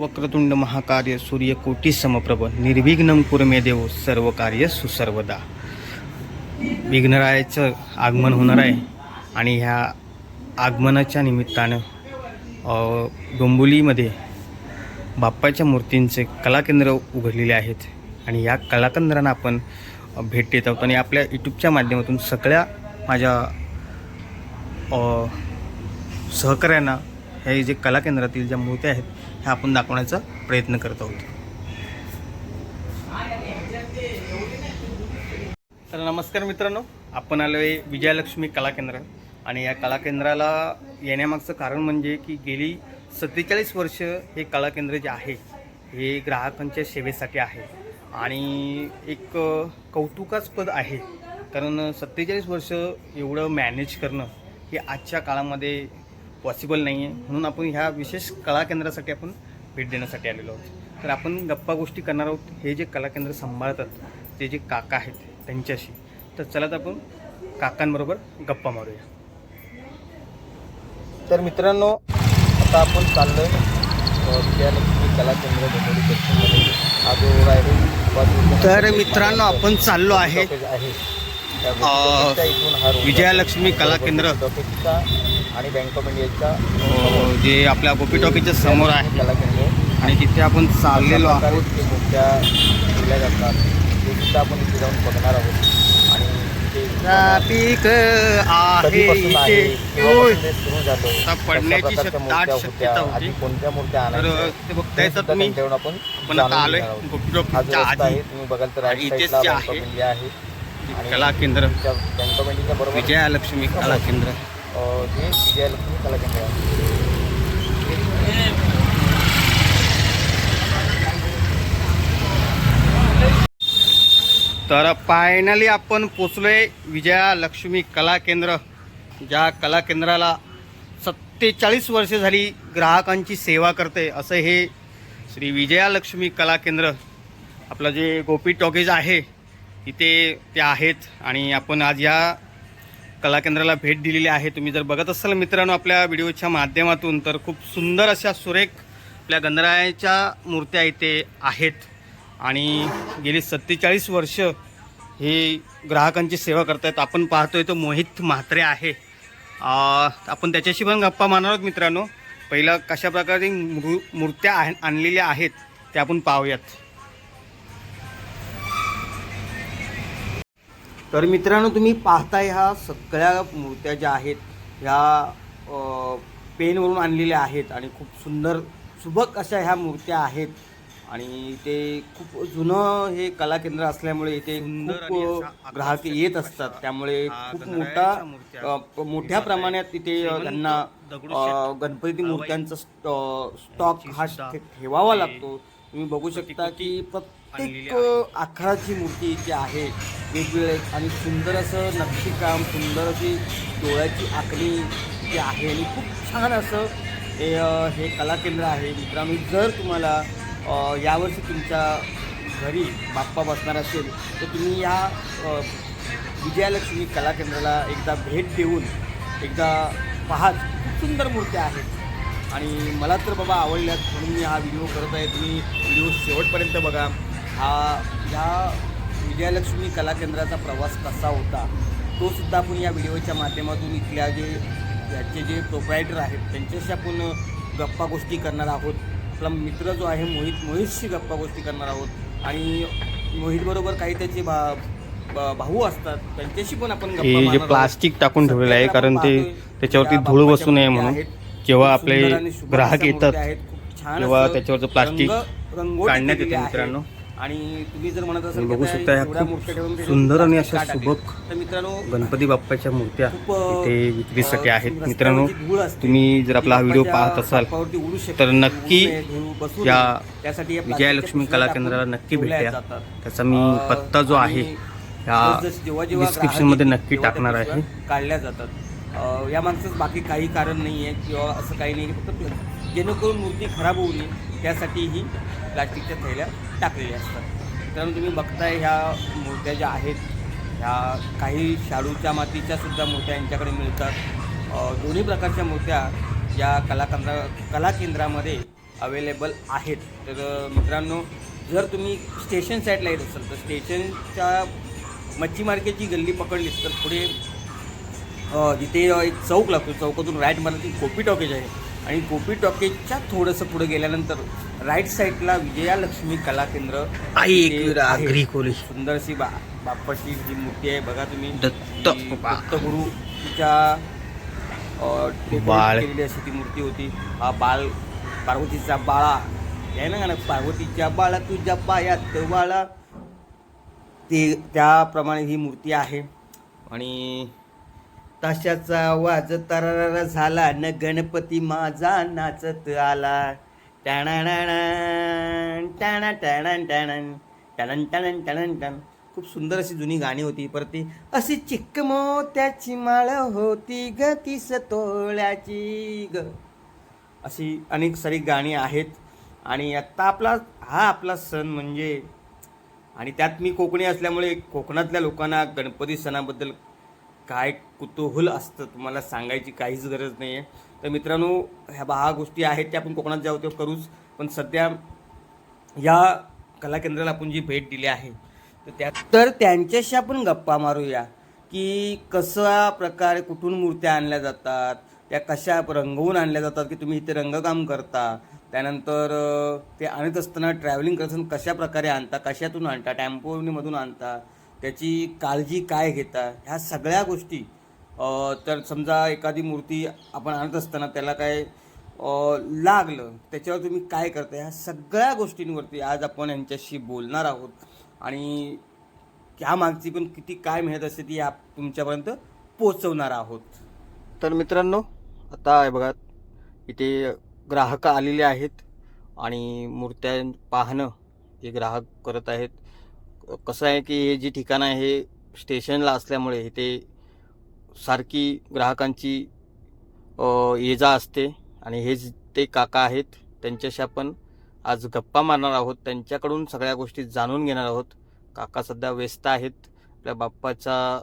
वक्रतुंड महाकार्य सूर्यकोटी समप्रभ निर्विघ्न कुरमे देव सर्व कार्य सुसर्वदा. विघ्नरायाचं आगमन होणार आहे आणि ह्या आगमनाच्या निमित्तानं डोंबोलीमध्ये बाप्पाच्या मूर्तींचे कलाकेंद्र उघडलेले आहेत आणि या कलाकेंद्रांना आपण भेट देत आहोत आणि आपल्या यूट्यूबच्या माध्यमातून सगळ्या माझ्या सहकाऱ्यांना हे जे कलाकेंद्रातील ज्या मूर्त्या आहेत हे आपण दाखवण्याचा प्रयत्न करत आहोत. तर नमस्कार मित्रांनो आपण आलो आहे विजयलक्ष्मी कला केंद्र. आणि या कला केंद्राला येण्यामागचं कारण म्हणजे की गेली सत्तेचाळीस वर्ष हे कला केंद्र जे आहे हे ग्राहकांच्या सेवेसाठी आहे. आणि एक कौतुकास्पद आहे. कारण सत्तेचाळीस वर्ष एवढं मॅनेज करणं हे आजच्या काळामध्ये पॉसिबल नाही आहे म्हणून आपण ह्या विशेष कला केंद्रासाठी आपण भेट देण्यासाठी आलेलो आहोत. तर आपण गप्पा गोष्टी करणार आहोत. हे जे कला केंद्र सांभाळतात ते जे काका आहेत त्यांच्याशी तर चला तर आपण काकांबरोबर गप्पा मारूया. तर मित्रांनो आता आपण चाललो विजयलक्ष्मी कला केंद्र आहे. तर मित्रांनो आपण चाललो आहे. आहे. विजयालक्ष्मी कला केंद्र. आणि बँक ऑफ इंडियाचा अ, जे आपल्या गोपी टॉकीच्या समोर आहे. कला केंद्र आणि तिथे आपण चाललेलो आहोत. ते मूर्त्या ठेवल्या जातात. ते सुद्धा आपण इथे जाऊन बघणार आहोत. आणि ते ट्रॅफिक आहे कधीपासून आहे? इथे. केव्हापासून ते सुरू झालं? आता कशा पडण्याची प्रकारच्या शक- मूर्त्या दाट होत्या, शक्यता होती. आधी कोणत्या मूर्त्या तर आणायच्या? ते बघताय हे तर सुद्धा तुम्ही? त्यांच्याकडून आपण आपण आता जाणून आलोय घेणार आहोत. गोपी हा जो टॉकीच्या रस्ता आहे आधी तुम्ही बघाल तर आणि राईट इथेच साईडला जे बँक ऑफ आहे, इंडिया आहे. कला केंद्र. त्या बँक ऑफ इंडियाच्या बरोबर विजयालक्ष्मी कला केंद्र. विजयलक्ष्मी कला केंद्र तर फायनली आपण पोचलोय विजयालक्ष्मी कला केंद्र ज्या कला केंद्राला सत्तेचाळीस वर्षे झाली ग्राहकांची सेवा करते असं हे श्री विजयालक्ष्मी कला केंद्र आपलं जे गोपी टॉकीज आहे तिथे ते आहेत. आणि आपण आज या कलाकेंद्राला भेट दिलेली आहे. तुम्ही जर बघत असाल मित्रांनो आपल्या व्हिडिओच्या माध्यमातून तर खूप सुंदर अशा सुरेख आपल्या गणरायाच्या मूर्त्या इथे आहेत. आणि गेली सत्तेचाळीस वर्ष हे ग्राहकांची सेवा करतायत. आपण पाहतोय तो मोहित म्हात्रे आहे. आपण त्याच्याशी पण गप्पा मारणार आहोत मित्रांनो. पहिलं कशा प्रकारे मृ मूर्त्या आणलेल्या आहेत त्या आपण पाहूयात. तर मित्रांनो तुम्ही पाहताय ह्या सगळ्या मूर्त्या ज्या आहेत ह्या पेनवरून आणलेल्या आहेत आणि खूप सुंदर सुबक अशा ह्या मूर्त्या आहेत. आणि ते खूप जुनं हे कला केंद्र असल्यामुळे इथे खूप ग्राहक येत असतात. त्यामुळे खूप मोठा मोठ्या प्रमाणात इथे त्यांना गणपती मूर्त्यांचा स्टॉ- स्टॉक हा ठेवावा लागतो. तुम्ही बघू शकता की प्रत्येक आकाराची मूर्ती इथे आहे. वेगवेगळे आणि सुंदर असं नक्षीकाम सुंदर अशी डोळ्याची आखणी इथे आहे. आणि खूप छान असं हे हे कला केंद्र आहे मित्रांनो जर तुम्हाला यावर्षी तुमच्या घरी बाप्पा बसणार असेल तर तुम्ही या विजयालक्ष्मी कला केंद्राला एकदा भेट देऊन एकदा पहा खूप सुंदर मूर्त्या आहेत आणि मला तर बाबा आवडल्यात म्हणून मी हा व्हिडिओ करत आहे. तुम्ही व्हिडिओ शेवटपर्यंत बघा. हा ह्या विजयालक्ष्मी कला केंद्राचा प्रवास कसा होता तो सुद्धा आपण या व्हिडिओच्या माध्यमातून इथल्या जे याचे जे प्रोप्रायटर आहेत त्यांच्याशी आपण गप्पा गोष्टी करणार आहोत. आपला मित्र जो आहे मोहित मोहितशी गप्पा गोष्टी करणार आहोत. आणि मोहितबरोबर काही त्याचे भा ब- भाऊ असतात त्यांच्याशी पण आपण. प्लास्टिक टाकून ठेवलेलं आहे कारण ते त्याच्यावरती धूळ बसू नये म्हणून. जेव्हा आपले ग्राहक येतात तेव्हा त्याच्यावरचं प्लास्टिक काढण्यात येते. मित्रांनो. आणि तुम्ही जर म्हणत असाल बघू शकता ह्या खूप सुंदर आणि अशा? सुबक तर मित्रांनो गणपती बाप्पाच्या मूर्त्या इथे विक्रीसाठी आहेत मित्रांनो. तुम्ही जर आपला हा व्हिडिओ पाहत असाल बाप्पावरती उडू शकते. तर नक्की या विजयालक्ष्मी कला केंद्राला नक्की भेट ठेवल्या द्या जातात. त्याचा मी पत्ता जो आहे ह्या डिस्क्रिप्शनमध्ये नक्की टाकणार आहे काढल्या जातात या माणसाचं बाकी काही कारण नाही आहे किंवा असं काही नाही फक्त जेणेकरून मूर्ती खराब होऊ नये त्यासाठी ही प्लास्टिकच्या थैल्या टाकलेल्या असतात. मित्रांनो तुम्ही बघताय ह्या मूर्त्या ज्या आहेत ह्या काही शाडूच्या मातीच्या सुद्धा मूर्त्या यांच्याकडे मिळतात. दोन्ही प्रकारच्या मूर्त्या या कला केंद्रा कला केंद्रामध्ये अवेलेबल आहेत. तर मित्रांनो जर तुम्ही स्टेशन साईडला येत असाल तर स्टेशनच्या मच्छी मार्केटची गल्ली पकडलीस तर पुढे अ, एक चौक लागतो. चौकातून राईट मारला ती गोपी टॉकेज आहे. आणि गोपी टॉकेजच्या थोडंसं पुढे गेल्यानंतर राईट साईडला विजयालक्ष्मी कला केंद्र आई सुंदरशी बा बाप्पाची जी मूर्ती आहे बघा तुम्ही. दत्त ती बा- दत्तगुरूच्या अ, decorate बाळ. केलेली अशी ती मूर्ती होती. हा बाळ पार्वतीचा बाळा. हे आहे ना गाणं पार्वतीच्या बाळा तुझ्या पायात बाळा ते त्याप्रमाणे ही मूर्ती आहे. आणि ताशाचा आवाज तरारा झाला. न गणपती माझा नाचत आला. टणाणाण टाणा टणान टणन टणन टणन टणन टण खूप सुंदर अशी जुनी गाणी होती. परत ती अशी चिक्क मोत्याची माळ होती ग तीस तोळ्याची ग. अशी अनेक सारी गाणी आहेत. आणि आत्ता आपला हा आपला सण म्हणजे आणि त्यात मी कोकणी असल्यामुळे कोकणातल्या लोकांना गणपती सणाबद्दल काय कुतूहल असतं तुम्हाला सांगायची काहीच गरज नाही आहे तर मित्रांनो ह्या बहा गोष्टी आहेत त्या आपण कोकणात जाऊ तेव्हा करूच. पण सध्या या कला केंद्राला आपण जी भेट दिली आहे तर त्या तर त्यांच्याशी आपण गप्पा मारूया की कसा प्रकारे कुठून मूर्त्या आणल्या जातात त्या कशा रंगवून आणल्या जातात की तुम्ही इथे रंगकाम करता त्यानंतर ते आणत असताना ट्रॅव्हलिंग करत असताना कशा प्रकारे आणता कशातून आणता टॅम्पोनीमधून आणता त्याची काळजी काय घेता ह्या सगळ्या गोष्टी तर समजा एखादी मूर्ती आपण आणत असताना त्याला काय लागलं त्याच्यावर तुम्ही काय करता? ह्या सगळ्या गोष्टींवरती आज आपण यांच्याशी बोलणार आहोत. आणि त्यामागची पण किती काय मेहनत असते ती आप तुमच्यापर्यंत पोचवणार आहोत. तर मित्रांनो आता आहे बघा इथे ग्राहक आलेले आहेत आणि मूर्त्या पाहणं हे ग्राहक करत आहेत. कसं आहे की हे जे ठिकाण आहे हे स्टेशनला असल्यामुळे इथे सारखी ग्राहकांची ये जा असते. आणि हेच ते काका आहेत. त्यांच्याशी आपण आज गप्पा मारणार आहोत. त्यांच्याकडून सगळ्या गोष्टी जाणून घेणार आहोत. काका सध्या व्यस्त आहेत. आपल्या बाप्पाचा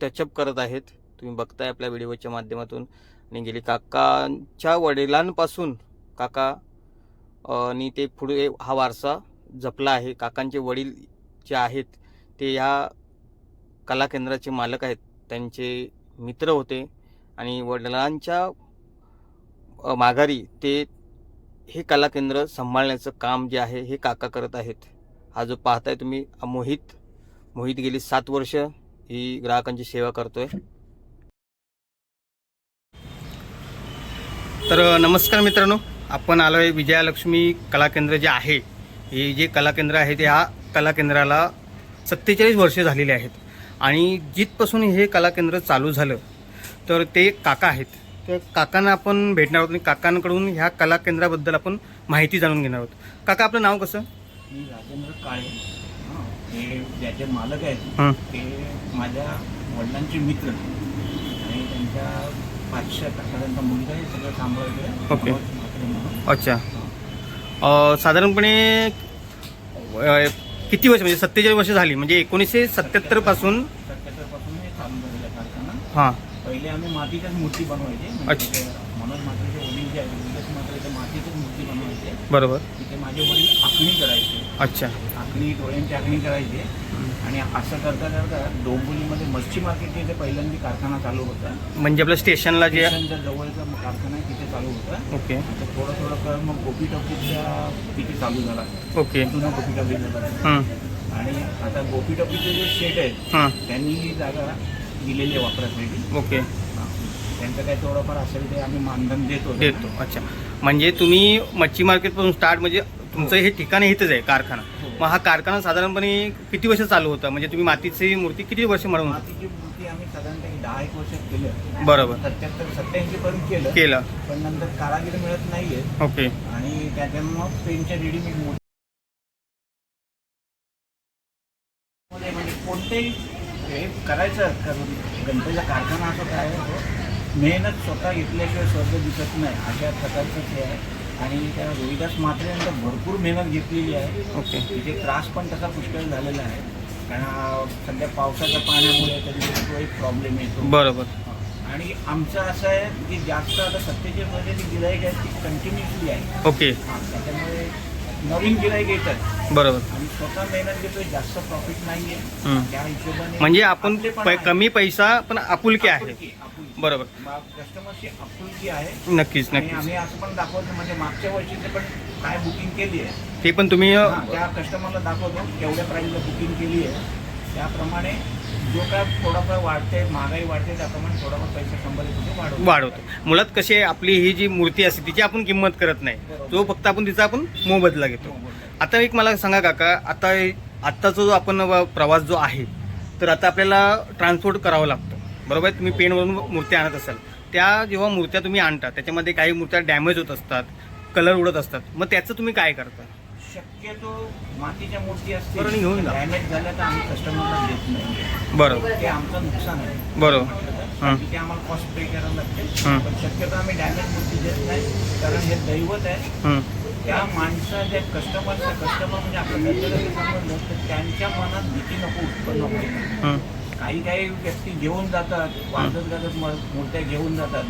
टचअप करत आहेत. तुम्ही बघताय आपल्या व्हिडिओच्या माध्यमातून. आणि गेली काकांच्या वडिलांपासून काका आणि ते पुढे हा वारसा जपला आहे. काकांचे वडील जे आहेत ते ह्या कला केंद्राचे मालक आहेत. त्यांचे मित्र होते आणि वडिलांच्या माघारी ते हे कला केंद्र सांभाळण्याचं काम जे आहे हे काका करत आहेत. हा जो पाहताय तुम्ही मोहित मोहित गेली सात वर्ष ही ग्राहकांची सेवा करतोय. तर नमस्कार मित्रांनो आपण आलो आहे विजयालक्ष्मी कला केंद्र जे आहे हे जे कला केंद्र आहे ते हा कला केंद्राला सत्तेचाळीस वर्षे झालेली आहेत. आणि जिथपासून हे कला केंद्र चालू झालं तर ते काका आहेत. तर काकांना आपण भेटणार आहोत आणि काकांकडून ह्या कला केंद्राबद्दल आपण माहिती जाणून घेणार आहोत. काका आपलं नाव कसं? मी राजेंद्र काळे. हं, ज्याचे मालक आहेत ते माझ्या वडिलांचे मित्र. आणि त्यांच्या पाचशे त्यांचा मुलगा हे सगळं सांभाळतोय. ओके. अच्छा. साधारणपणे किती वर्ष म्हणजे सत्तेचाळीस वर्ष झाली म्हणजे एकोणीसशे सत्याहत्तरपासून हे चालू झालेलं आहे कारखाना. हां. पहिले आम्ही मातीच्याच मूर्ती बनवायचे म्हणजे अच्छा. ते मनोज म्हात्रेचे वडील जे आहेत विलास म्हात्रे ते मातीच्याच मूर्ती बनवायचे. बरोबर. तिथे माझे वडील आखणी करायचे. अच्छा. आखणी डोळ्यांची आखणी करायचे. आणि असं करता करता डोंबिवलीमध्ये मच्छी मार्केट इथे पहिल्यांदा कारखाना चालू होता. म्हणजे आपल्या स्टेशनला जे स्टेशनच्या जवळचा कारखाना आहे तिथे चालू होता. ओके. आता थोडं थोडं कर मग गोपी टॉकीजच्या तिथे चालू झाला. ओके. जुना गोपी टॉकीज झाला हां. आणि आता गोपी टॉकीचे जे शेट आहेत हां. त्यांनी ही जागा दिलेली आहे वापरासाठी. ओके. त्यांचं काही थोडंफार असेल ते आम्ही मानधन देतो देतो. अच्छा. म्हणजे तुम्ही मच्छी मार्केटपासून स्टार्ट म्हणजे तुमचं हे ठिकाण इथंच आहे कारखाना. हो. मग हा कारखाना साधारणपणे किती वर्ष चालू होता? म्हणजे तुम्ही मातीची मूर्ती किती वर्ष म्हणून? मातीची मूर्ती आम्ही साधारणतः एक दहा एक वर्षात केलं. बरोबर. सत्याहत्तर सत्याऐंशी पर्यंत केलं. केलं. पण नंतर कारागीर मिळत नाहीये. ओके. आणि त्याच्यामुळे पेनच्या रेडीमेड मूर्ती म्हणजे कोणतेही हे करायचं कर- गणपतीचा कारखाना असो काय मेहनत स्वतः घेतल्याशिवाय स्वर्ग दिसत नाही. अशा प्रकारचं हे आहे. आणि त्या रोहिदास म्हात्रे यांनी तर भरपूर मेहनत घेतलेली आहे. ओके. तिथे त्रास पण तसा पुष्कळ झालेला आहे. कारण सध्या पावसाच्या पाण्यामुळे कधी तो एक प्रॉब्लेम येतो. बरोबर. आणि आमचं असं आहे की जास्त आता सत्तेचे मध्ये जी गिराईक आहे ती कंटिन्युअसली आहे ओके. त्याच्यामुळे नवीन गिराईक येतात. बरोबर आणि स्वतः मेहनत घेतोय जास्त प्रॉफिट नाहीये हम्म. त्या हिशोबाने म्हणजे आपण आपले पण पै- आहे. कमी पैसा पण आपुलकी आहे आपुलकी, आपुलकी. बरोबर. कस्टमरची आपुलकी आहे नक्कीच आणि नक्कीच आम्ही असं पण दाखवतो म्हणजे मागच्या वर्षीचे पण काय बुकिंग केली आहे ते पण तुम्ही हा, त्या कस्टमरला दाखवतो केवढ्या प्राईसला बुकिंग केली आहे त्याप्रमाणे जो काय थोडाफार वाढते महागाई वाढते त्याप्रमाणे थोडाफार पैसे वाढवतो. वाढवतो. मुळात कशी आपली ही जी मूर्ती असते तिची आपण किंमत करत नाही. तो फक्त आपण तिचा आपण मोबदला घेतो. आता एक मला सांगा काका आता आत्ताचा जो आपण व- प्रवास जो आहे तर आता आपल्याला ट्रान्सपोर्ट करावं लागतं. बरोबर? तुम्ही पेनवरून मूर्त्या आणत असाल. त्या जेव्हा मूर्त्या तुम्ही आणता त्याच्यामध्ये काही मूर्त्या डॅमेज होत असतात कलर उडत असतात. मग त्याचं तुम्ही काय करता? शक्यतो मातीच्या मूर्ती घेऊन असतील जा. डॅमेज झाल्या तर आम्ही कस्टमरला देत नाही बरोबर ते आमचं नुकसान आहे बरोबर हं. तिथे आम्हाला कॉस्ट पे करायला लागते हं. पण शक्यतो आम्ही डॅमेज मूर्ती देत नाही कारण हे दैवत आहे हं. त्या माणसाच्या कस्टमरचा कस्टमर म्हणजे आपल्या दर्शकाचे संबंध तर त्यांच्या मनात भीती नको उत्पन्न होते हं. काही काही व्यक्ती घेऊन जातात वाजत गाजत मूर्त्या घेऊन जातात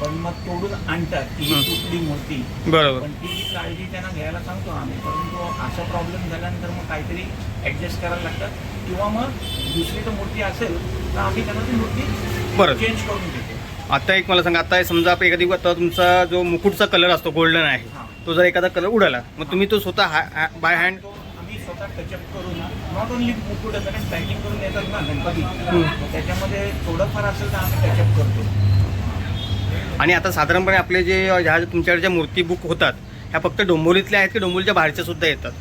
पण मग तोडून आणतात की ही. तुटली मूर्ती. बरोबर. पण ती जी काळजी त्यांना घ्यायला सांगतो आम्ही परंतु असा प्रॉब्लेम झाल्यानंतर मग काहीतरी ऍडजस्ट करायला लागतात. किंवा मग दुसरी तर मूर्ती असेल तर आम्ही त्यांना ती मूर्ती बरं. चेंज करून देतो. आता एक मला सांगा आता समजा आपण एखादी आता तुमचा जो मुकुटचा कलर असतो गोल्डन आहे हां. तो जर एखादा कलर उडाला मग तुम्ही तो स्वतः बाय हँड तो आम्ही स्वतः टचअप करून नॉट ओनली मुकुट कारण पॅकिंग करून येतात ना गणपती. त्याच्यामध्ये थोडंफार असेल तर आम्ही टचअप करतो. आणि आता साधारणपणे आपले जे ह्या तुमच्याकडे ज्या मूर्ती बुक होतात ह्या फक्त डोंबिवलीतल्या आहेत की डोंबिवलीच्या बाहेरच्या सुद्धा येतात?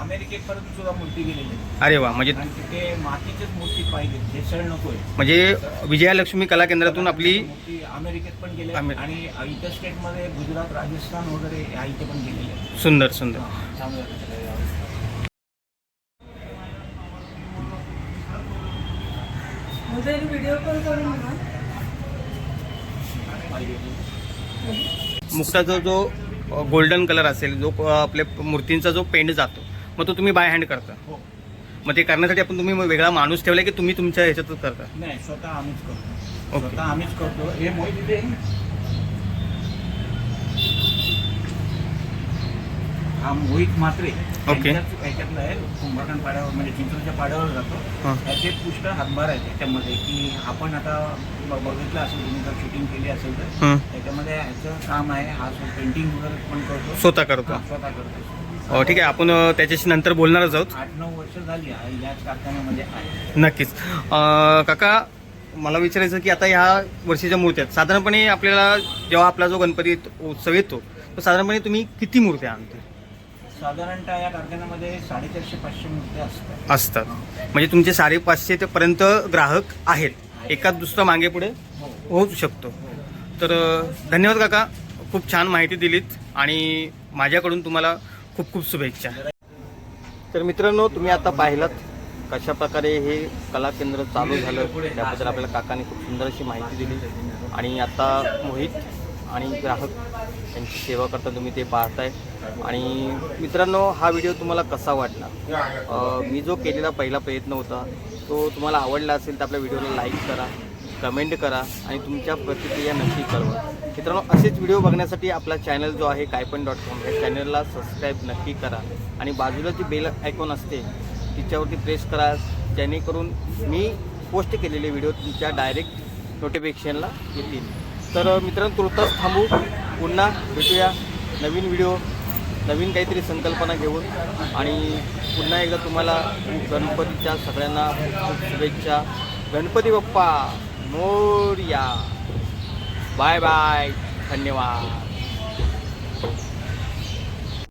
अमेरिकेपर्यंत सुद्धा मूर्ती गेलेली अरे वा म्हणजे तिथे मातीचीच मूर्ती पाहिजे भेसळ नकोय. म्हणजे विजयालक्ष्मी कला केंद्रातून आपली मूर्ती अमेरिकेत पण गेले आणि इतर स्टेटमध्ये गुजरात राजस्थान वगैरे ह्या इथे पण गेलेले. सुंदर सुंदर. व्हिडिओ कॉल करून मुक्ताचा जो गोल्डन कलर असेल जो आपल्या मूर्तींचा जो पेंट जातो मग तो तुम्ही बाय हँड करता. हो. मग ते करण्यासाठी आपण तुम्ही वेगळा माणूस ठेवला की तुम्ही तुमच्या ह्याच्यातच करता? नाही स्वतः आम्हीच करतो. स्वतः आम्हीच करतो. हे मोहित इथे हा मोहित मात्रे ओके. यांच्याच- याच्यातला आहे कुंभकर्ण पाड्यावर म्हणजे चिंचोलीच्या पाड्यावर जातो. हां. त्याचे पुष्कळ हातभार आहे त्याच्यामध्ये की आपण आता ब- बघितलं असेल तुम्ही जर शूटिंग केली असेल तर हं. त्याच्यामध्ये ह्याचं काम आहे हा पेंटिंग वगैरे पण करतो. स्वतः करतो. हा, स्वतः करतो. अ, ठीक आहे आपण अ, त्याच्याशी नंतर बोलणारच आहोत. आठ नऊ वर्ष झाली याच कारखान्यामध्ये आहे. नक्कीच. अ, काका मला विचारायचं की आता ह्या वर्षीच्या मूर्त्या आहेत. साधारणपणे आपल्याला जेव्हा आपला जो गणपती उत्सव येतो तो साधारणपणे तुम्ही किती मूर्त्या आणता? साधारणतः या कारखान्यामध्ये साडेचारशे पाचशे मूर्त्या असतात. असतात. म्हणजे तुमचे साडेपाचशे ते पर्यंत ग्राहक आहेत. एकाच दुसरा मागे पुढे हो. होऊ शकतो. तर अ, धन्यवाद काका. खूप छान माहिती दिलीत आणि माझ्याकडून तुम्हाला खूप खूप शुभेच्छा. तर मित्रांनो तुम्ही आता पाहिलात कशा प्रकारे हे कला केंद्र चालू झालं. त्याबद्दल आपल्याला काकाने खूप सुंदर अशी माहिती दिली. आणि आता मोहित आणि ग्राहक यांची सेवा करता तुम्ही ते पाहताय. आणि मित्रांनो हा व्हिडिओ तुम्हाला कसा वाटला? मी जो केलेला पहिला प्रयत्न होता तो तुम्हाला आवडला असेल तर आपल्या व्हिडिओला लाईक करा कमेंट करा आणि तुमच्या प्रतिक्रिया नक्की कळवा. मित्रांनो असेच व्हिडिओ बघण्यासाठी आपला चॅनल जो आहे कायपण डॉट कॉम या चॅनलला सबस्क्राईब नक्की करा आणि बाजूला जी बेल आयकॉन असते तिच्यावरती प्रेस करा जेणेकरून मी पोस्ट केलेले व्हिडिओ तुमच्या डायरेक्ट नोटिफिकेशनला येतील. तर मित्रांनो तुर्तास थांबू. पुन्हा भेटूया नवीन व्हिडिओ नवीन काहीतरी संकल्पना घेऊन. आणि पुन्हा एकदा तुम्हाला गणपतीच्या सगळ्यांना शुभेच्छा. गणपती बाप्पा मोरया. Bye bye. धन्यवाद.